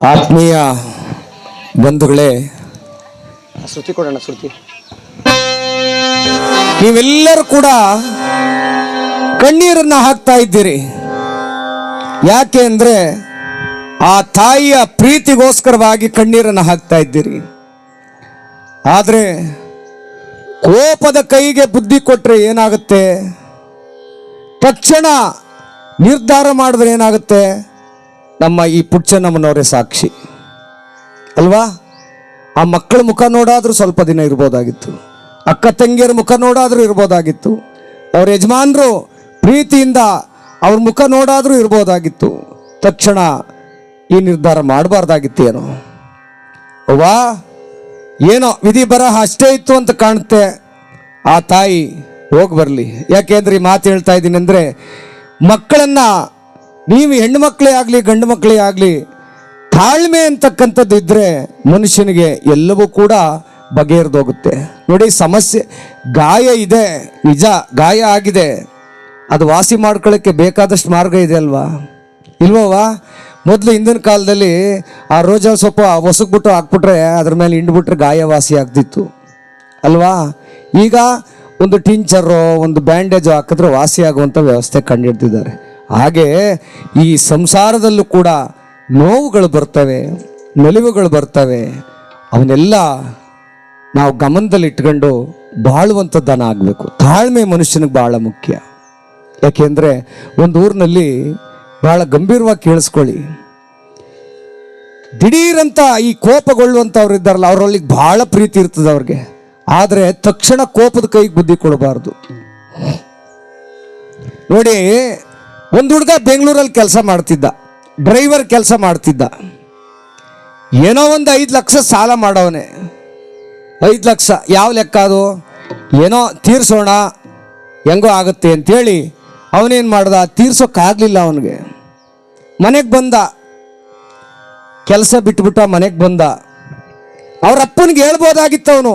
ಆತ್ಮೀಯ ಬಂಧುಗಳೇ ಶ್ರುತಿ ಕೊಡೋಣ ಶ್ರುತಿ. ನೀವೆಲ್ಲರೂ ಕೂಡ ಕಣ್ಣೀರನ್ನ ಹಾಕ್ತಾ ಇದ್ದೀರಿ. ಯಾಕೆ ಅಂದ್ರೆ ಆ ತಾಯಿಯ ಪ್ರೀತಿಗೋಸ್ಕರವಾಗಿ ಕಣ್ಣೀರನ್ನ ಹಾಕ್ತಾ ಇದ್ದೀರಿ. ಆದರೆ ಕೋಪದ ಕೈಗೆ ಬುದ್ಧಿ ಕೊಟ್ಟರೆ ಏನಾಗುತ್ತೆ? ತಕ್ಷಣ ನಿರ್ಧಾರ ಮಾಡಿದ್ರೆ ಏನಾಗುತ್ತೆ? ನಮ್ಮ ಈ ಪುಚ್ಚನಮ್ಮನವರೇ ಸಾಕ್ಷಿ. ಅಲ್ವಾ? ಆ ಮಕ್ಕಳ ಮುಖ ನೋಡಾದರೂ ಸ್ವಲ್ಪ ದಿನ ಇರ್ಬೋದಾಗಿತ್ತು. ಅಕ್ಕ ತಂಗಿಯರ ಮುಖ ನೋಡಾದರೂ ಇರ್ಬೋದಾಗಿತ್ತು. ಅವ್ರ ಯಜಮಾನರು ಪ್ರೀತಿಯಿಂದ ಅವ್ರ ಮುಖ ನೋಡಾದರೂ ಇರ್ಬೋದಾಗಿತ್ತು. ತಕ್ಷಣ ಈ ನಿರ್ಧಾರ ಮಾಡಬಾರ್ದಾಗಿತ್ತೇನೋ? ಅವ್ವಾ, ಏನೋ ವಿಧಿ ಬರಹ ಅಷ್ಟೇ ಇತ್ತು ಅಂತ ಕಾಣುತ್ತೆ. ಆ ತಾಯಿ ಹೋಗಿ ಬರಲಿ. ಯಾಕೆಂದ್ರೆ ಈ ಮಾತು ಹೇಳ್ತಾ ಇದ್ದೀನಿ ಅಂದರೆ ಮಕ್ಕಳನ್ನ ನೀವು ಹೆಣ್ಣು ಮಕ್ಕಳೇ ಆಗಲಿ, ಗಂಡು ಮಕ್ಕಳೇ ಆಗಲಿ, ತಾಳ್ಮೆ ಅಂತಕ್ಕಂಥದ್ದು ಇದ್ದರೆ ಮನುಷ್ಯನಿಗೆ ಎಲ್ಲವೂ ಕೂಡ ಬಗೆಹರಿದೋಗುತ್ತೆ. ನೋಡಿ, ಸಮಸ್ಯೆ, ಗಾಯ ಇದೆ, ನಿಜ, ಗಾಯ ಆಗಿದೆ. ಅದು ವಾಸಿ ಮಾಡ್ಕೊಳ್ಳೋಕ್ಕೆ ಬೇಕಾದಷ್ಟು ಮಾರ್ಗ ಇದೆ ಅಲ್ವಾ? ಇಲ್ವವಾ ಮೊದಲು ಹಿಂದಿನ ಕಾಲದಲ್ಲಿ ಆ ರೋಜಾ ಸೊಪ್ಪು ಹೊಸಗ್ಬಿಟ್ಟು ಹಾಕ್ಬಿಟ್ರೆ ಅದ್ರ ಮೇಲೆ ಹಿಂಡ್ಬಿಟ್ರೆ ಗಾಯ ವಾಸಿ ಆಗ್ತಿತ್ತು. ಅಲ್ವಾ? ಈಗ ಒಂದು ಟಿಂಚರು, ಒಂದು ಬ್ಯಾಂಡೇಜು ಹಾಕಿದ್ರೆ ವಾಸಿ ಆಗುವಂಥ ವ್ಯವಸ್ಥೆ ಕಂಡುಹಿಡ್ತಿದ್ದಾರೆ ಹಾಗೆ ಈ ಸಂಸಾರದಲ್ಲೂ ಕೂಡ ನೋವುಗಳು ಬರ್ತವೆ, ನಲಿವುಗಳು ಬರ್ತವೆ. ಅವನ್ನೆಲ್ಲ ನಾವು ಗಮನದಲ್ಲಿ ಇಟ್ಕೊಂಡು ಬಾಳುವಂಥದ್ದನ್ನು ಆಗಬೇಕು ತಾಳ್ಮೆ ಮನುಷ್ಯನಿಗೆ ಭಾಳ ಮುಖ್ಯ. ಯಾಕೆಂದರೆ ಒಂದು ಊರಿನಲ್ಲಿ ಭಾಳ ಗಂಭೀರವಾಗಿ ಕೇಳಿಸ್ಕೊಳ್ಳಿ. ದಿಢೀರಂತ ಈ ಕೋಪಗೊಳ್ಳುವಂಥವ್ರು ಇದ್ದಾರಲ್ಲ, ಅವರಲ್ಲಿ ಭಾಳ ಪ್ರೀತಿ ಇರ್ತದೆ ಅವ್ರಿಗೆ. ಆದರೆ ತಕ್ಷಣ ಕೋಪದ ಕೈಗೆ ಬುದ್ಧಿ ಕೊಡಬಾರ್ದು. ನೋಡಿ ಒಂದು ಹುಡುಗ ಬೆಂಗಳೂರಲ್ಲಿ ಕೆಲಸ ಮಾಡ್ತಿದ್ದ ಡ್ರೈವರ್ ಕೆಲಸ ಮಾಡ್ತಿದ್ದ. ಏನೋ ಒಂದು ಐದು ಲಕ್ಷ ಸಾಲ ಮಾಡವನೆ. ಐದು ಲಕ್ಷ, ಯಾವ ಲೆಕ್ಕ ಅದು? ಏನೋ ತೀರ್ಸೋಣ, ಹೆಂಗೋ ಆಗುತ್ತೆ ಅಂತೇಳಿ ಅವನೇನು ಮಾಡ್ದ? ತೀರ್ಸೋಕ್ಕಾಗಲಿಲ್ಲ ಅವನಿಗೆ. ಮನೆಗೆ ಬಂದ. ಕೆಲಸ ಬಿಟ್ಬಿಟ್ಟ ಮನೆಗೆ ಬಂದ. ಅವ್ರ ಅಪ್ಪನಿಗೆ ಹೇಳ್ಬೋದಾಗಿತ್ತು ಅವನು.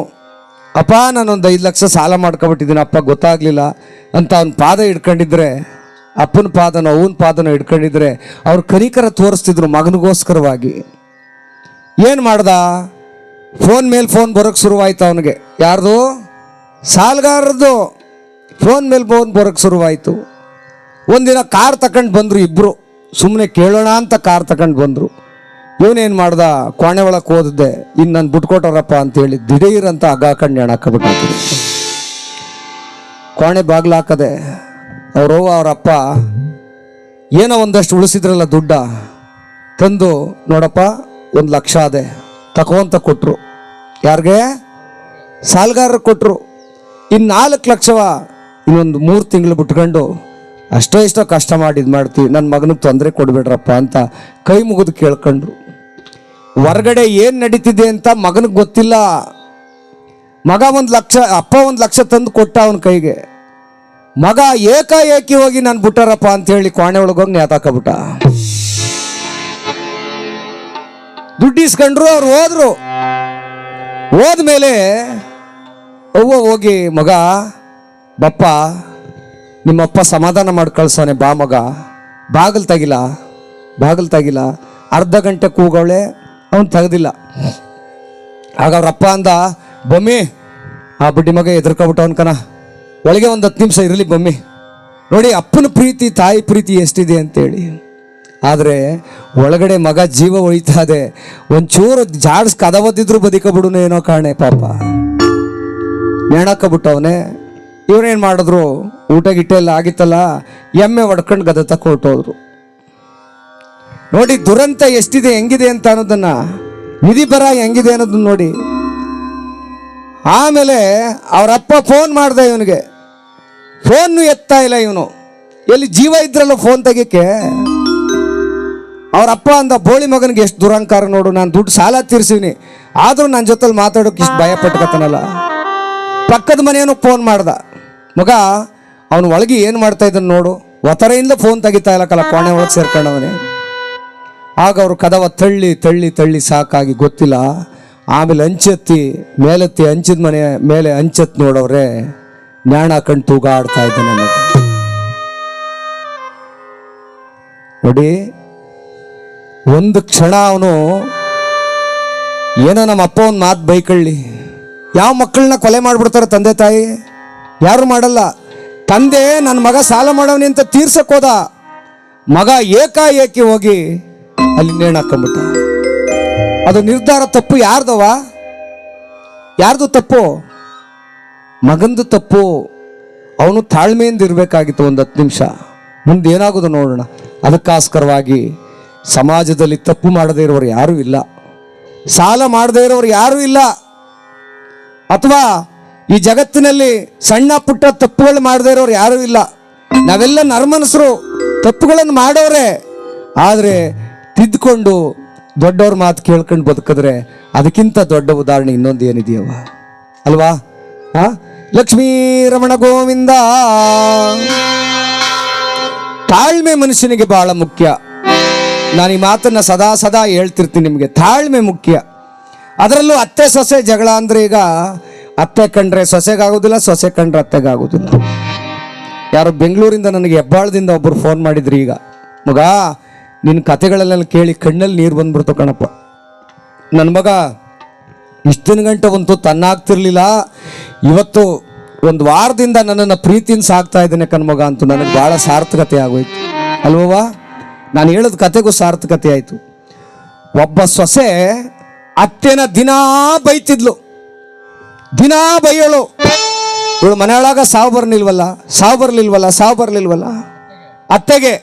ಅಪ್ಪ, ನಾನೊಂದು ಐದು ಲಕ್ಷ ಸಾಲ ಮಾಡ್ಕೊಬಿಟ್ಟಿದ್ದೀನಿ, ಅಪ್ಪ ಗೊತ್ತಾಗಲಿಲ್ಲ ಅಂತ ಅವನ ಪಾದ ಹಿಡ್ಕೊಂಡಿದ್ರೆ ಅಪ್ಪನ ಪಾದನ ಅವನ ಪಾದನ ಹಿಡ್ಕೊಂಡಿದ್ರೆ ಅವ್ರು ಕನಿಕರ ತೋರಿಸ್ತಿದ್ರು ಮಗನಿಗೋಸ್ಕರವಾಗಿ. ಏನು ಮಾಡ್ದ? ಫೋನ್ ಮೇಲೆ ಫೋನ್ ಬರೋಕ್ಕೆ ಶುರುವಾಯ್ತು ಅವನಿಗೆ. ಯಾರ್ದು? ಸಾಲಗಾರದ್ದು. ಫೋನ್ ಮೇಲೆ ಫೋನ್ ಬರೋಕ್ಕೆ ಶುರುವಾಯಿತು. ಒಂದಿನ ಕಾರ್ ತಗೊಂಡು ಬಂದರು ಇಬ್ಬರು ಸುಮ್ಮನೆ ಕೇಳೋಣ ಅಂತ ಕಾರ್ ತಗೊಂಡು ಬಂದರು. ಇವನೇನು ಮಾಡ್ದ? ಕೋಣೆ ಒಳಗೆ ಓದಿದ್ದೆ ಇನ್ನು ನಾನು ಬಿಟ್ಕೊಟ್ಟಾರಪ್ಪ ಅಂತೇಳಿ ದಿಢೀರಂತ ಹಗ್ಗ ಹಾಕೊಂಡು ಕೋಣೆ ಬಾಗ್ಲು ಹಾಕದೆ ಅವ್ರವ್ವ ಅವರಪ್ಪ ಏನೋ ಒಂದಷ್ಟು ಉಳಿಸಿದ್ರಲ್ಲ ದುಡ್ಡ ತಂದು, ನೋಡಪ್ಪ, ಒಂದು ಲಕ್ಷ ಅದೆ ಅಂತ ಕೊಟ್ಟರು ಯಾರಿಗೆ? ಸಾಲಗಾರರು ಕೊಟ್ಟರು ಇನ್ನು ನಾಲ್ಕು ಲಕ್ಷವ ಇನ್ನೊಂದು ಮೂರು ತಿಂಗಳು ಬಿಟ್ಕೊಂಡು ಅಷ್ಟೋ ಇಷ್ಟೋ ಕಷ್ಟ ಮಾಡಿ ಇದು ಮಾಡ್ತೀವಿ ನನ್ನ ಮಗನಿಗೆ ತೊಂದರೆ ಕೊಡಬೇಡ್ರಪ್ಪ ಅಂತ ಕೈ ಮುಗಿದು ಕೇಳ್ಕೊಂಡ್ರು. ಹೊರಗಡೆ ಏನು ನಡೀತಿದೆ ಅಂತ ಮಗನಿಗೆ ಗೊತ್ತಿಲ್ಲ. ಮಗ ಒಂದು ಲಕ್ಷ, ಅಪ್ಪ ಒಂದು ಲಕ್ಷ ತಂದು ಕೊಟ್ಟ ಅವನ ಕೈಗೆ. ಮಗ ಏಕಾಏಕಿ ಹೋಗಿ ನಾನು ಬಿಟ್ಟಾರಪ್ಪ ಅಂತ ಹೇಳಿ ಕೋಣೆ ಒಳಗೋಗಿ ನೇತಾಕಬಿಟ್ಟ ದುಡ್ಡಿಸ್ಕೊಂಡ್ರು ಅವ್ರು ಹೋದ್ರು. ಹೋದ್ಮೇಲೆ ಅವ್ವ ಹೋಗಿ, ಮಗ, ಬಪ್ಪ, ನಿಮ್ಮಪ್ಪ ಸಮಾಧಾನ ಮಾಡಿ ಕಳ್ಸೋನೆ ಬಾ ಮಗ. ಬಾಗಿಲು ತೆಗಿಲ್ಲ ಬಾಗಿಲು ತೆಗಿಲ್ಲ ಅರ್ಧ ಗಂಟೆ ಕೂಗವಳೆ, ಅವನು ತೆಗ್ದಿಲ್ಲ. ಆಗ ಅವ್ರಪ್ಪ ಅಂದ, ಬೊಮ್ಮಿ, ಆ ಬುಡ್ಡಿ ಮಗ ಎದುರ್ಕೊಬಿಟ್ಟವನ್ ಕಣ. ಒಳಗೆ ಒಂದು ಹತ್ತು ನಿಮಿಷ ಇರಲಿ ಬಮ್ಮಿ. ನೋಡಿ, ಅಪ್ಪನ ಪ್ರೀತಿ, ತಾಯಿ ಪ್ರೀತಿ ಎಷ್ಟಿದೆ ಅಂತೇಳಿ. ಆದರೆ ಒಳಗಡೆ ಮಗ ಜೀವ ಒಯ್ತಾ ಇದೆ ಒಂಚೂರು ಜಾಡ್ಸ್ ಕದವದಿದ್ರು ಬದುಕಬಿಡುನು ಏನೋ ಕಾಣೆ ಪಾಪ. ನೇಣಾಕಬಿಟ್ಟವನೆ, ಇವ್ರೇನು ಮಾಡಿದ್ರು? ಊಟ ಗಿಟ್ಟ ಎಲ್ಲ ಆಗಿತ್ತಲ್ಲ, ಎಮ್ಮೆ ಒಡ್ಕೊಂಡು ಗದ ತಕ್ಕ ಹೊರ್ಟೋದ್ರು. ನೋಡಿ, ದುರಂತ ಎಷ್ಟಿದೆ, ಹೆಂಗಿದೆ ಅಂತ ಅನ್ನೋದನ್ನ, ವಿಧಿ ಬರ ಹೆಂಗಿದೆ ಅನ್ನೋದನ್ನ ನೋಡಿ. ಆಮೇಲೆ ಅವರಪ್ಪ ಫೋನ್ ಮಾಡಿದೆ ಇವನಿಗೆ. ಫೋನ್ನು ಎತ್ತಾ ಇಲ್ಲ ಇವನು. ಎಲ್ಲಿ ಜೀವ ಇದ್ರಲ್ಲ ಫೋನ್ ತೆಗಿಯಕ್ಕೆ ಅವರಪ್ಪ ಅಂದ, ಬೋಳಿ ಮಗನಿಗೆ ಎಷ್ಟು ದುರಂಕಾರ ನೋಡು, ನಾನು ದುಡ್ಡು ಸಾಲ ತೀರ್ಸಿವ್ನಿ. ಆದರೂ ನನ್ನ ಜೊತೆಲಿ ಮಾತಾಡೋಕೆ ಇಷ್ಟು ಭಯ ಪಟ್ಕೊತಾನಲ್ಲ ಪಕ್ಕದ ಮನೆಯನ್ನು ಫೋನ್ ಮಾಡ್ದ. ಮಗ, ಅವನು ಒಳಗೆ ಏನು ಮಾಡ್ತಾ ಇದ್ದಾನೆ ನೋಡು. ಒತ್ತರೆಯಿಂದ ಫೋನ್ ತೆಗಿತಾ ಇಲ್ಲ ಕಲ, ಕೋಣೆ ಒಳಗೆ ಸೇರ್ಕೊಂಡವನೇ. ಆಗ ಅವರು ಕದವ ತಳ್ಳಿ ತಳ್ಳಿ ತಳ್ಳಿ ಸಾಕಾಗಿ ಗೊತ್ತಿಲ್ಲ. ಆಮೇಲೆ ಅಂಚೆತ್ತಿ, ಮೇಲೆತ್ತಿ ಹಂಚಿದ ಮನೆ, ಮೇಲೆ ಅಂಚೆತ್ ನೋಡವ್ರೆ. ನ್ಯಾಣ ಕಣ್ ತೂಗಾಡ್ತಾ ಇದ್ದಾನೆ ನೋಡಿ, ಒಂದು ಕ್ಷಣ ಅವನು, ಏನೋ ನಮ್ಮ ಅಪ್ಪ ಒಂದು ಮಾತು ಬೈಕಳ್ಳಿ. ಯಾವ ಮಕ್ಕಳನ್ನ ಕೊಲೆ ಮಾಡಿಬಿಡ್ತಾರೆ ತಂದೆ ತಾಯಿ? ಯಾರು ಮಾಡಲ್ಲ. ತಂದೆ ನನ್ನ ಮಗ ಸಾಲ ಮಾಡೋನಿ ಅಂತ ತೀರ್ಸಕ್ ಹೋದ. ಮಗ ಏಕಾಏಕಿ ಹೋಗಿ ಅಲ್ಲಿ ನೇಣು ಹಾಕೊಂಬಿಟ್ಟ ಅದು ನಿರ್ಧಾರ ತಪ್ಪು ಯಾರ್ದವ ಯಾರ್ದು ತಪ್ಪು? ಮಗಂದು ತಪ್ಪು, ಅವನು ತಾಳ್ಮೆಯಿಂದ ಇರಬೇಕಾಗಿತ್ತು ಒಂದು ಹತ್ತು ನಿಮಿಷ. ಮುಂದೆ ಏನಾಗೋದು ನೋಡೋಣ. ಅದಕ್ಕೋಸ್ಕರವಾಗಿ ಸಮಾಜದಲ್ಲಿ ತಪ್ಪು ಮಾಡದೇ ಇರೋರು ಯಾರೂ ಇಲ್ಲ. ಸಾಲ ಮಾಡದೇ ಇರೋರು ಯಾರೂ ಇಲ್ಲ. ಅಥವಾ ಈ ಜಗತ್ತಿನಲ್ಲಿ ಸಣ್ಣ ಪುಟ್ಟ ತಪ್ಪುಗಳು ಮಾಡದೇ ಇರೋರು ಯಾರೂ ಇಲ್ಲ. ನಾವೆಲ್ಲ ನರ್ಮನಸರು, ತಪ್ಪುಗಳನ್ನು ಮಾಡೋರೆ. ಆದರೆ ತಿದ್ದುಕೊಂಡು ದೊಡ್ಡವ್ರ ಮಾತು ಕೇಳ್ಕೊಂಡು ಬದುಕಿದ್ರೆ ಅದಕ್ಕಿಂತ ದೊಡ್ಡ ಉದಾಹರಣೆ ಇನ್ನೊಂದು ಏನಿದೆಯವ ಅಲ್ವಾ? ಹಾ ಲಕ್ಷ್ಮೀ ರಮಣ ಗೋವಿಂದ. ತಾಳ್ಮೆ ಮನುಷ್ಯನಿಗೆ ಬಹಳ ಮುಖ್ಯ. ನಾನು ಈ ಮಾತನ್ನ ಸದಾ ಸದಾ ಹೇಳ್ತಿರ್ತೀನಿ ನಿಮಗೆ. ತಾಳ್ಮೆ ಮುಖ್ಯ. ಅದರಲ್ಲೂ ಅತ್ತೆ ಸೊಸೆ ಜಗಳ ಅಂದ್ರೆ ಈಗ ಅತ್ತೆ ಕಂಡ್ರೆ ಸೊಸೆಗಾಗೋದಿಲ್ಲ, ಸೊಸೆ ಕಂಡ್ರೆ ಅತ್ತೆಗಾಗೋದಿಲ್ಲ. ಯಾರು ಬೆಂಗಳೂರಿಂದ ನನಗೆ ಹೆಬ್ಬಾಳದಿಂದ ಒಬ್ಬರು ಫೋನ್ ಮಾಡಿದ್ರು ಈಗ. ಮಗ ನಿನ್ನ ಕತೆಗಳಲ್ಲೆಲ್ಲ ಕೇಳಿ ಕಣ್ಣಲ್ಲಿ ನೀರು ಬಂದ್ಬಿಡ್ತು ಕಣಪ್ಪ. ನನ್ನ ಮಗ ಇಷ್ಟಿನ ಗಂಟೆ ಒಂದು ತನ್ನಾಗ್ತಿರ್ಲಿಲ್ಲ. ಇವತ್ತು ಒಂದು ವಾರದಿಂದ ನನ್ನನ್ನು ಪ್ರೀತಿಯಿಂದ ಸಾಕ್ತಾ ಇದ್ದೇನೆ ಕಣ್ಮಗ ಅಂತೂ ನನಗೆ ಭಾಳ ಸಾರ್ಥಕತೆ ಆಗೋಯ್ತು. ಅಲ್ವವಾ ನಾನು ಹೇಳಿದ ಕತೆಗೂ ಸಾರ್ಥಕತೆ ಆಯಿತು. ಒಬ್ಬ ಸೊಸೆ ಅತ್ತೆನ ದಿನಾ ಬೈತಿದ್ಲು. ದಿನಾ ಬೈಯೋಳು. ಇವಳು ಮನೆಯೊಳಗ ಸಾವು ಬರ್ಲಿಲ್ವಲ್ಲ? ಸಾವು ಬರ್ಲಿಲ್ವಲ್ಲ? ಸಾವು ಬರ್ಲಿಲ್ವಲ್ಲ? ಅತ್ತೆಗೆ.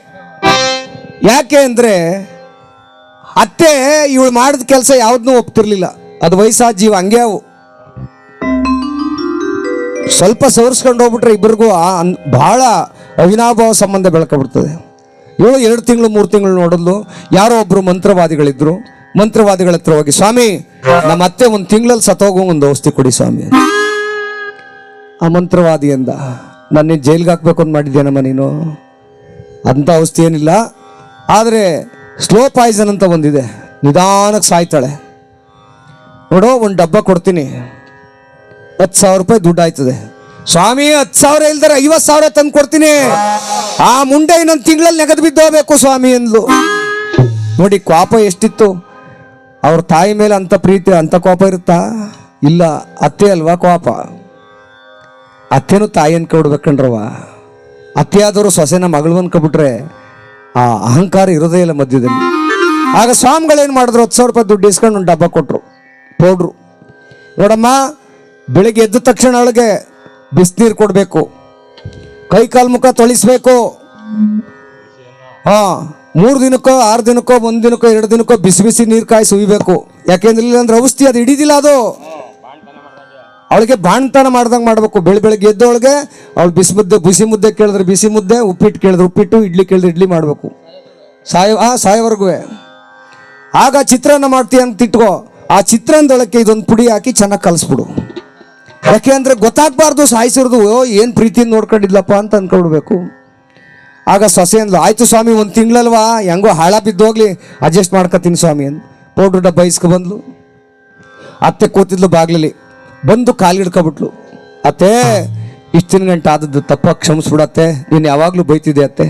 ಯಾಕೆ ಅಂದರೆ ಅತ್ತೆ ಇವಳು ಮಾಡಿದ ಕೆಲಸ ಯಾವುದನ್ನೂ ಒಪ್ತಿರ್ಲಿಲ್ಲ. ಅದು ವಯಸ್ಸಾದ ಜೀವ, ಹಂಗೆ ಅವು. ಸ್ವಲ್ಪ ಸವರ್ಸ್ಕೊಂಡು ಹೋಗ್ಬಿಟ್ರೆ ಇಬ್ಬರಿಗೂ ಬಹಳ ಅವಿನಾಭಾವ ಸಂಬಂಧ ಬೆಳ್ಕೊಬಿಡ್ತದೆ. ಇವಳು ಎರಡು ತಿಂಗಳು, ಮೂರು ತಿಂಗಳು ನೋಡಿದ್ಲು, ಯಾರೋ ಒಬ್ಬರು ಮಂತ್ರವಾದಿಗಳಿದ್ರು. ಮಂತ್ರವಾದಿಗಳ ಹತ್ರ ಹೋಗಿ, ಸ್ವಾಮಿ, ನಮ್ಮ ಅತ್ತೆ ಒಂದು ತಿಂಗಳಲ್ಲಿ ಸತ್ತೋಗೋ ಒಂದು ಔಷಧಿ ಕೊಡಿ ಸ್ವಾಮಿ. ಆ ಮಂತ್ರವಾದಿ ಅಂದ ನನ್ನ ಜೈಲ್ಗೆ ಹಾಕ್ಬೇಕು ಅಂತ ಮಾಡಿದ್ದೇನಮ್ಮ ನೀನು? ಅಂಥ ಔಷಧಿ ಏನಿಲ್ಲ. ಆದರೆ ಸ್ಲೋ ಪಾಯ್ಸನ್ ಅಂತ ಒಂದಿದೆ ನಿಧಾನಕ್ಕೆ ಸಾಯ್ತಾಳೆ. ನೋಡು, ಒಂದು ಡಬ್ಬ ಕೊಡ್ತೀನಿ. ಹತ್ತು ಸಾವಿರ ರೂಪಾಯಿ ದುಡ್ಡು ಆಯ್ತದೆ. ಸ್ವಾಮಿ, ಹತ್ತು ಸಾವಿರ ಇಲ್ದಾರೆ ಐವತ್ತು ಸಾವಿರ ತಂದು ಕೊಡ್ತೀನಿ. ಆ ಮುಂಡೆ ಇನ್ನೊಂದು ತಿಂಗಳಲ್ಲಿ ನೆಗದು ಬಿದ್ದೋಗ್ಬೇಕು ಸ್ವಾಮಿ ಅಂದ್ಲು. ನೋಡಿ, ಕೋಪ ಎಷ್ಟಿತ್ತು? ಅವ್ರ ತಾಯಿ ಮೇಲೆ ಅಂತ ಪ್ರೀತಿ ಅಂತ ಕೋಪ ಇರುತ್ತಾ? ಇಲ್ಲ, ಅತ್ತೆ ಅಲ್ವಾ ಕೋಪ? ಅತ್ತೆನೂ ತಾಯಿ ಅನ್ಕೊಡ್ಬೇಕಂಡ್ರವ ಅತ್ತೆ ಆದವರು ಸೊಸೆನ ಮಗಳು ಅನ್ಕೊಬಿಟ್ರೆ ಆ ಅಹಂಕಾರ ಇರೋದೇ ಇಲ್ಲ ಮಧ್ಯದಲ್ಲಿ. ಆಗ ಸ್ವಾಮಿಗಳೇನು ಮಾಡಿದ್ರು? ಹತ್ತು ಸಾವಿರ ರೂಪಾಯಿ ದುಡ್ಡು ಇಸ್ಕೊಂಡು ಒಂದು ಡಬ್ಬ ಕೊಟ್ಟರು ಪೌಡ್ರು. ನೋಡಮ್ಮ, ಬೆಳಿಗ್ಗೆ ಎದ್ದ ತಕ್ಷಣ ಅವಳಿಗೆ ಬಿಸಿನೀರು ಕೊಡಬೇಕು. ಕೈ ಕಾಲು ಮುಖ ತೊಳಿಸ್ಬೇಕು. ಹಾ, ಮೂರು ದಿನಕ್ಕೋ, ಆರು ದಿನಕ್ಕೋ, ಒಂದು ದಿನಕ್ಕೋ, ಎರಡು ದಿನಕ್ಕೋ ಬಿಸಿ ಬಿಸಿ ನೀರು ಕಾಯಿ ಸುಯ್ಬೇಕು ಯಾಕೆಂದ್ರೆ ಇಲ್ಲಾಂದ್ರೆ ಔಷಧಿ ಅದು ಹಿಡಿದಿಲ್ಲ ಅದು. ಅವಳಿಗೆ ಬಾಣ್ತನ ಮಾಡ್ದಂಗೆ ಮಾಡಬೇಕು. ಬೆಳಿ ಬೆಳಗ್ಗೆ ಎದ್ದೊಳಗೆ ಅವಳು ಬಿಸಿ ಮುದ್ದೆ ಬಿಸಿ ಮುದ್ದೆ ಕೇಳಿದ್ರೆ ಬಿಸಿ ಮುದ್ದೆ, ಉಪ್ಪಿಟ್ಟು ಕೇಳಿದ್ರೆ ಉಪ್ಪಿಟ್ಟು, ಇಡ್ಲಿ ಕೇಳಿದ್ರೆ ಇಡ್ಲಿ ಮಾಡಬೇಕು. ಸಾಯ, ಆ, ಸಾಯೋವರೆಗೂ. ಆಗ ಚಿತ್ರಾನ್ನ ಮಾಡ್ತೀಯ ಅಂತ ಇಟ್ಕೋ. ಆ ಚಿತ್ರಾನ್ನದೊಳಕ್ಕೆ ಇದೊಂದು ಪುಡಿ ಹಾಕಿ ಚೆನ್ನಾಗಿ ಕಲಿಸ್ಬಿಡು. ಯಾಕೆ ಅಂದರೆ ಗೊತ್ತಾಗಬಾರ್ದು ಸಾಯಿಸಿರೋದು, ಓ, ಏನು ಪ್ರೀತಿ ನೋಡ್ಕೊಂಡಿದ್ಲಪ್ಪ ಅಂತ ಅಂದ್ಕೊಡ್ಬೇಕು ಆಗ ಸೊಸೆ ಅಂದ್ಲು, ಆಯಿತು ಸ್ವಾಮಿ, ಒಂದು ತಿಂಗಳಲ್ವಾ? ಹೆಂಗೋ ಹಾಳ ಬಿದ್ದೋಗ್ಲಿ ಅಡ್ಜಸ್ಟ್ ಮಾಡ್ಕೊತೀನಿ ಸ್ವಾಮಿ ಅಂತ ಪೌಡ್ರ್ ಡಬ್ಬ ಇಸ್ಕೊ ಬಂದ್ಲು. ಅತ್ತೆ ಕೂತಿದ್ಲು ಬಾಗ್ಲಲ್ಲಿ. ಬಂದು ಕಾಲು ಹಿಡ್ಕೊಬಿಟ್ಲು. ಅತ್ತೆ ಇಷ್ಟಿನ ಗಂಟೆ ಆದದ್ದು ತಪ್ಪ ಕ್ಷಮಿಸ್ಬಿಡತ್ತೆ ನೀನು ಯಾವಾಗಲೂ ಬೈತಿದ್ದೆ ಅತ್ತೆ.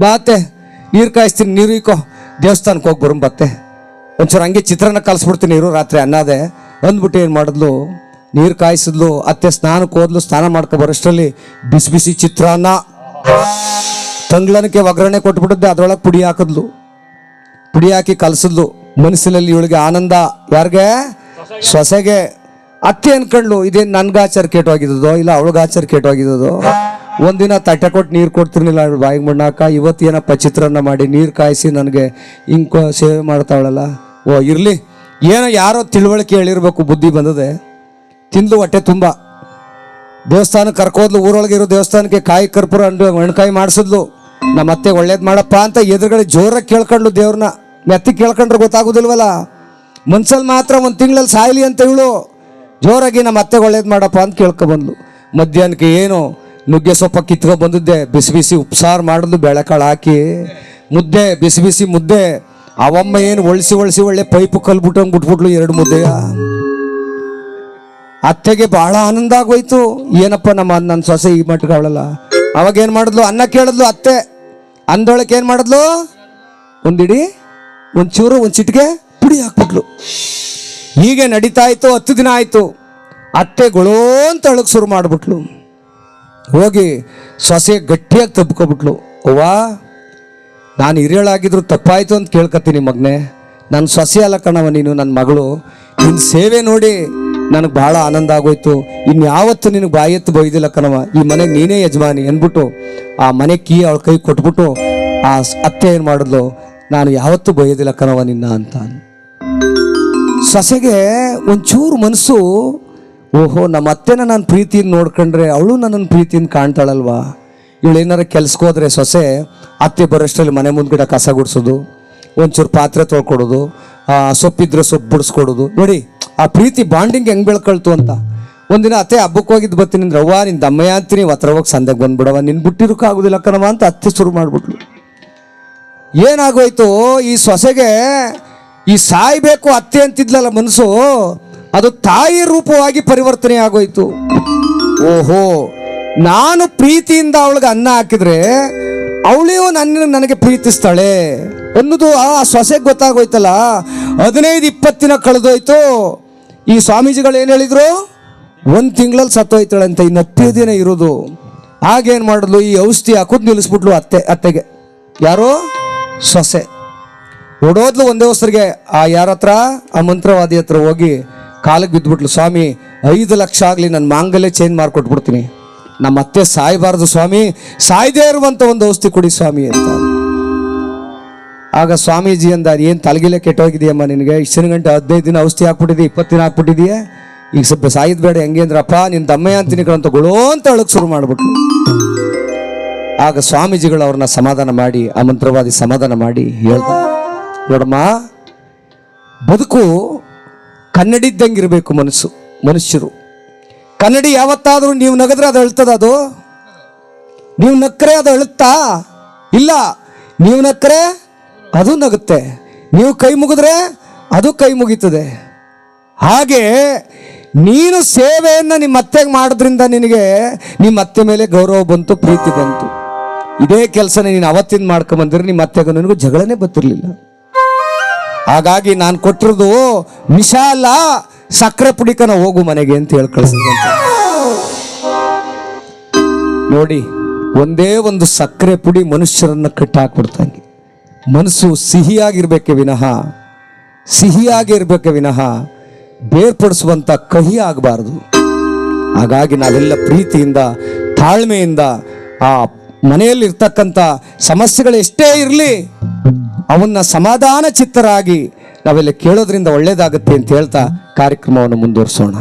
ಬಾ ಅತ್ತೆ, ನೀರು ಕಾಯಿಸ್ತೀನಿ, ನೀರು ಇಕೋ ದೇವಸ್ಥಾನಕ್ಕೆ ಹೋಗಿ ಬತ್ತೆ ಒಂಚೂರು ಹಂಗೆ ಚಿತ್ರಾನ್ನ ಕಲಿಸ್ಬಿಡ್ತೀನಿ ಇರು ರಾತ್ರಿ ಅನ್ನದೇ. ಅಂದ್ಬಿಟ್ಟು ಏನು ಮಾಡಿದ್ಲು? ನೀರು ಕಾಯಿಸಿದ್ಲು, ಅತ್ತೆ ಸ್ನಾನಕ್ಕೆ ಹೋದ್ಲು, ಸ್ನಾನ ಮಾಡ್ಕೊ ಬರೋಷ್ಟರಲ್ಲಿ ಬಿಸಿ ಬಿಸಿ ಚಿತ್ರಾನ್ನ. ತಂಗ್ಳನಕ್ಕೆ ಒಗ್ಗರಣೆ ಕೊಟ್ಬಿಟ್ಟಿದ್ದೆ, ಅದರೊಳಗೆ ಪುಡಿ ಹಾಕಿದ್ಲು. ಪುಡಿ ಹಾಕಿ ಕಲಸಿದ್ಲು. ಮನಸ್ಸಿನಲ್ಲಿ ಇವಳಿಗೆ ಆನಂದ. ಯಾರಿಗೆ? ಸೊಸೆಗೆ. ಅತ್ತೆ ಅನ್ಕೊಂಡ್ಲು, ಇದೇನು ನನ್ಗೆ ಆಚಾರ ಕೆಟ್ಟೋಗಿದ್ದದೋ ಇಲ್ಲ ಅವಳಿಗೆ ಆಚಾರ ಕೆಟ್ಟೋಗಿದ್ದದೋ ಒಂದಿನ ತಟ್ಟೆ ಕೊಟ್ಟು ನೀರು ಕೊಡ್ತಿರ್ಲಿಲ್ಲ. ಅವ್ರ ಬಾಯಿಗೆ ಮಣ್ಣಾಕ ಇವತ್ತೇನಪ್ಪ ಚಿತ್ರಾನ್ನ ಮಾಡಿ ನೀರು ಕಾಯಿಸಿ ನನಗೆ ಹಿಂಗೆ ಸೇವೆ ಮಾಡ್ತಾವಳಲ್ಲ. ಓ, ಇರಲಿ. ಏನೋ ಯಾರೋ ತಿಳುವಳಿಕೆ ಹೇಳಿರ್ಬೇಕು, ಬುದ್ಧಿ ಬಂದದೆ. ತಿಂದು ಹೊಟ್ಟೆ ತುಂಬ. ದೇವಸ್ಥಾನಕ್ಕೆ ಕರ್ಕೋದ್ಲು, ಊರೊಳಗೆ ಇರೋ ದೇವಸ್ಥಾನಕ್ಕೆ ಕಾಯಿ ಕರ್ಪೂರ ಅಂಡು ಒಣಕಾಯಿ ಮಾಡಿಸಿದ್ಲು. ನಮ್ಮ ಅತ್ತೆ ಒಳ್ಳೇದು ಮಾಡಪ್ಪ ಅಂತ ಎದುರುಗಡೆ ಜೋರಾಗಿ ಕೇಳ್ಕೊಂಡ್ಲು ದೇವ್ರನ್ನ. ಮೆತ್ತಿ ಕೇಳ್ಕೊಂಡ್ರೆ ಗೊತ್ತಾಗೋದಿಲ್ವಲ್ಲ? ಮನ್ಸಲ್ಲಿ ಮಾತ್ರ ಒಂದು ತಿಂಗಳಲ್ಲಿ ಸಾಯ್ಲಿ ಅಂತ ಇವಳು. ಜೋರಾಗಿ ನಮ್ಮ ಅತ್ತೆಗೆ ಒಳ್ಳೇದು ಮಾಡಪ್ಪ ಅಂತ ಕೇಳ್ಕೊಬಂದ್ಲು ಮಧ್ಯಾಹ್ನಕ್ಕೆ ಏನು ನುಗ್ಗೆ ಸೊಪ್ಪ ಕಿತ್ಕೊ ಬಂದಿದ್ದೆ, ಬಿಸಿ ಬಿಸಿ ಉಪ್ಸಾರು ಮಾಡಿದ್ಲು, ಬೆಳಕಾಳು ಹಾಕಿ. ಮುದ್ದೆ, ಬಿಸಿ ಬಿಸಿ ಮುದ್ದೆ. ಅವಮ್ಮ ಏನು ಒಳಿಸಿ ಒಳಿಸಿ ಒಳ್ಳೆ ಪೈಪು ಕಲ್ಬಿಟ್ಟಂಗೆ ಬಿಟ್ಬಿಟ್ಲು ಎರಡು ಮುದ್ದೆ. ಅತ್ತೆಗೆ ಬಹಳ ಆನಂದ ಆಗೋಯ್ತು. ಏನಪ್ಪ ನಮ್ಮ ನನ್ನ ಸೊಸೆ ಈ ಮಟ್ಟಿಗೆ ಅವಳಲ್ಲ. ಅವಾಗ ಏನು ಮಾಡಿದ್ಲು? ಅನ್ನ ಕೇಳಿದ್ಲು ಅತ್ತೆ. ಅಂದೊಳಕ್ಕೆ ಏನು ಮಾಡಿದ್ಲು? ಒಂದಿಡಿ, ಒಂಚೂರು ಒಂದು ಚಿಟಿಕೆ ಪುಡಿ ಹಾಕ್ಬಿಟ್ಲು. ಹೀಗೆ ನಡೀತಾ ಇತ್ತು, ಹತ್ತು ದಿನ ಆಯಿತು. ಅತ್ತೆಗಳು ಅಂತ ಅಳಕ್ಕೆ ಶುರು ಮಾಡಿಬಿಟ್ಲು. ಹೋಗಿ ಸೊಸೆ ಗಟ್ಟಿಯಾಗಿ ತಬ್ಕೊಬಿಟ್ಲು. ಅವ್ವಾ, ನಾನು ಹಿರಿಯಳಾಗಿದ್ರು ತಪ್ಪಾಯಿತು ಅಂತ ಕೇಳ್ಕತ್ತೀನಿ ಮಗನೇ. ನನ್ನ ಸೊಸೆ ಅಲ್ಲ ಕಣವ ನೀನು, ನನ್ನ ಮಗಳು. ನಿನ್ನ ಸೇವೆ ನೋಡಿ ನನಗೆ ಭಾಳ ಆನಂದ ಆಗೋಯ್ತು. ಇನ್ಯಾವತ್ತು ನಿನಗೆ ಬಾಯಿ ಎತ್ತು ಬೈದಿಲ್ಲ ಕಣವ ಈ ಮನೆಗೆ ನೀನೇ ಯಜಮಾನಿ ಅಂದ್ಬಿಟ್ಟು ಆ ಮನೆ ಕೀ ಅವಳ ಕೈ ಕೊಟ್ಬಿಟ್ಟು ಆ ಅತ್ತೆ ಏನು ಮಾಡಿದ್ಲು? ನಾನು ಯಾವತ್ತೂ ಬೈಯೋದಿಲ್ಲ ಕಣವ ನಿನ್ನ ಅಂತ ಸೊಸೆಗೆ ಒಂಚೂರು ಮನಸ್ಸು ಓಹೋ, ನಮ್ಮ ಅತ್ತೆನ ನಾನು ಪ್ರೀತಿಯಿಂದ ನೋಡ್ಕೊಂಡ್ರೆ ಅವಳು ನನ್ನನ್ನು ಪ್ರೀತಿಯಿಂದ ಕಾಣ್ತಾಳಲ್ವಾ? ಇವಳು ಏನಾರು ಕೆಲ್ಸಕ್ಕೆ ಹೋದ್ರೆ ಸೊಸೆ, ಅತ್ತೆ ಬರೋಷ್ಟರಲ್ಲಿ ಮನೆ ಮುಂದ್ಗಡೆ ಕಸ ಗುಡಿಸೋದು, ಒಂಚೂರು ಪಾತ್ರೆ ತೊಳ್ಕೊಡೋದು ಸೊಪ್ಪಿದ್ರೆ ಸೊಪ್ಪು ಬಿಡಿಸ್ಕೊಡೋದು. ನೋಡಿ, ಆ ಪ್ರೀತಿ ಬಾಂಡಿಂಗ್ ಹೆಂಗೆ ಬೆಳ್ಕೊಳ್ತು ಅಂತ. ಒಂದಿನ ಅತ್ತೆ ಹಬ್ಬಕ್ಕೆ ಹೋಗಿದ್ದು ಬರ್ತೀನಿ ಅಂದ್ರೆ, ಅವ್ವ ನಿನ್ನ ದಮ್ಮಯ್ಯ ಅಂತೀನಿ ಹತ್ರ ಹೋಗಿ ಸಂದೆಗೆ ಬಂದ್ಬಿಡವ ನಿನ್ ಬಿಟ್ಟಿರೋಕ್ಕಾಗೋದಿಲ್ಲ ಕಣವ ಅಂತ ಅತ್ತೆ ಶುರು ಮಾಡಿಬಿಟ್ಲು. ಏನಾಗೋಯ್ತು, ಈ ಸೊಸೆಗೆ ಈ ಸಾಯ್ಬೇಕು ಅತ್ತೆ ಅಂತಿದ್ಲಲ್ಲ ಮನಸ್ಸು ಅದು ತಾಯಿ ರೂಪವಾಗಿ ಪರಿವರ್ತನೆ ಆಗೋಯ್ತು. ಓಹೋ, ನಾನು ಪ್ರೀತಿಯಿಂದ ಅವಳಿಗೆ ಅನ್ನ ಹಾಕಿದ್ರೆ ಅವಳಿಯೂ ನನ್ನ ನನಗೆ ಪ್ರೀತಿಸ್ತಾಳೆ ಅನ್ನೋದು ಆ ಸೊಸೆಗೆ ಗೊತ್ತಾಗೋಯ್ತಲ್ಲ. ಹದಿನೈದು ಇಪ್ಪತ್ತು ದಿನ ಕಳೆದೋಯ್ತು. ಈ ಸ್ವಾಮೀಜಿಗಳು ಏನು ಹೇಳಿದ್ರು? ಒಂದು ತಿಂಗಳಲ್ಲಿ ಸತ್ತೋಯ್ತಾಳೆ ಅಂತ, ಇನ್ನು ಹತ್ತೇ ದಿನ ಇರೋದು. ಆಗೇನು ಮಾಡಿದ್ಲು? ಈ ಔಷಧಿ ಹಾಕೋದು ನಿಲ್ಲಿಸ್ಬಿಟ್ಲು ಅತ್ತೆ, ಅತ್ತೆಗೆ. ಯಾರೋ? ಸೊಸೆ. ಓಡೋದ್ಲು ಒಂದೇ ಹೊಸರಿಗೆ ಆ ಯಾರ ಹತ್ರ ಆ ಮಂತ್ರವಾದಿ ಹತ್ರ ಹೋಗಿ ಕಾಲಿಗೆ ಬಿದ್ದುಬಿಟ್ಲು, ಸ್ವಾಮಿ, ಐದು ಲಕ್ಷ ಆಗಲಿ ನನ್ನ ಮಾಂಗಲ್ಯ ಚೇಂಜ್ ಮಾಡಿಕೊಟ್ಬಿಡ್ತೀನಿ ನಮ್ಮ ಅತ್ತೆ ಸಾಯಬಾರದು ಸ್ವಾಮಿ, ಸಾಯ್ದೇ ಇರುವಂಥ ಒಂದು ಔಷಧಿ ಕೊಡಿ ಸ್ವಾಮಿ ಅಂತ. ಆಗ ಸ್ವಾಮೀಜಿ ಅಂದ ಏನು ತಲೆಗಿಲೆ ಕೆಟ್ಟೋಗಿದೆಯಮ್ಮ ನಿನಗೆ? ಇಷ್ಟು ಗಂಟೆ ಹದಿನೈದು ದಿನ ಔಷಧಿ ಹಾಕ್ಬಿಟ್ಟಿದ್ದಿ ಇಪ್ಪತ್ತು ದಿನ ಹಾಕ್ಬಿಟ್ಟಿದೀಯ? ಈಗ ಸ್ವಲ್ಪ ಸಾಯಿದ ಬೇಡ, ಹೆಂಗೆ ಅಂದ್ರಪ್ಪ ನಿನ್ನ ದಮ್ಮಯ್ಯ ಅಂತೀನಿ ಅಂತ ಗೊಳೋ ಅಂತ ಅಳಕ್ ಶುರು ಮಾಡ್ಬಿಟ್ರು. ಆಗ ಸ್ವಾಮೀಜಿಗಳು ಅವ್ರನ್ನ ಸಮಾಧಾನ ಮಾಡಿ ಆ ಮಂತ್ರವಾದಿ ಸಮಾಧಾನ ಮಾಡಿ ಹೇಳ್ತಾರೆ ನೋಡಮ್ಮ, ಬದುಕು ಕನ್ನಡಿದ್ದಂಗಿರಬೇಕು ಮನಸ್ಸು, ಮನುಷ್ಯರು. ಕನ್ನಡಿ ಯಾವತ್ತಾದರೂ ನೀವು ನಗದ್ರೆ ಅದು ಅಳ್ತದ ಅದು? ನೀವು ನಕ್ಕರೆ ಅದು ಅಳುತ್ತಾ? ಇಲ್ಲ, ನೀವು ನಕ್ಕರೆ ಅದು ನಗುತ್ತೆ. ನೀವು ಕೈ ಮುಗಿದ್ರೆ ಅದು ಕೈ ಮುಗೀತದೆ. ಹಾಗೆ ನೀನು ಸೇವೆಯನ್ನು ನಿಮ್ಮ ಅತ್ತೆಗೆ ಮಾಡೋದ್ರಿಂದ ನಿನಗೆ ನಿಮ್ಮ ಅತ್ತೆ ಮೇಲೆ ಗೌರವ ಬಂತು, ಪ್ರೀತಿ ಬಂತು. ಇದೇ ಕೆಲಸನೇ ನೀನು ಅವತ್ತಿಂದ ಮಾಡ್ಕೊಂಬಂದ್ರೆ ನಿಮ್ಮ ಅತ್ತೆಗೂ ನನಗೂ ಜಗಳನೇ ಬರ್ತಿರ್ಲಿಲ್ಲ. ಹಾಗಾಗಿ ನಾನು ಕೊಟ್ಟಿರೋದು ವಿಶಾಲ ಸಕ್ಕರೆ ಪುಡಿಕನ ಹೋಗು ಮನೆಗೆ ಅಂತ ಹೇಳಿ ಕಳಿಸಿದಂತೆ ನೋಡಿ, ಒಂದೇ ಒಂದು ಸಕ್ಕರೆ ಪುಡಿ ಮನುಷ್ಯರನ್ನು ಕಟ್ಟಾಕ್ಬಿಡ್ತಂಗೆ. ಮನಸ್ಸು ಸಿಹಿಯಾಗಿರ್ಬೇಕೆ ವಿನಃ ಸಿಹಿಯಾಗಿರ್ಬೇಕೆ ವಿನಃ ಬೇರ್ಪಡಿಸುವಂಥ ಕಹಿ ಆಗಬಾರ್ದು. ಹಾಗಾಗಿ ನಾವೆಲ್ಲ ಪ್ರೀತಿಯಿಂದ, ತಾಳ್ಮೆಯಿಂದ ಆ ಮನೆಯಲ್ಲಿರ್ತಕ್ಕಂಥ ಸಮಸ್ಯೆಗಳು ಎಷ್ಟೇ ಇರಲಿ ಅವನ್ನ ಸಮಾಧಾನ ಚಿತ್ತರಾಗಿ ನಾವೆಲ್ಲ ಕೇಳೋದ್ರಿಂದ ಒಳ್ಳೇದಾಗುತ್ತೆ ಅಂತ ಹೇಳ್ತಾ ಕಾರ್ಯಕ್ರಮವನ್ನು ಮುಂದುವರಿಸೋಣ.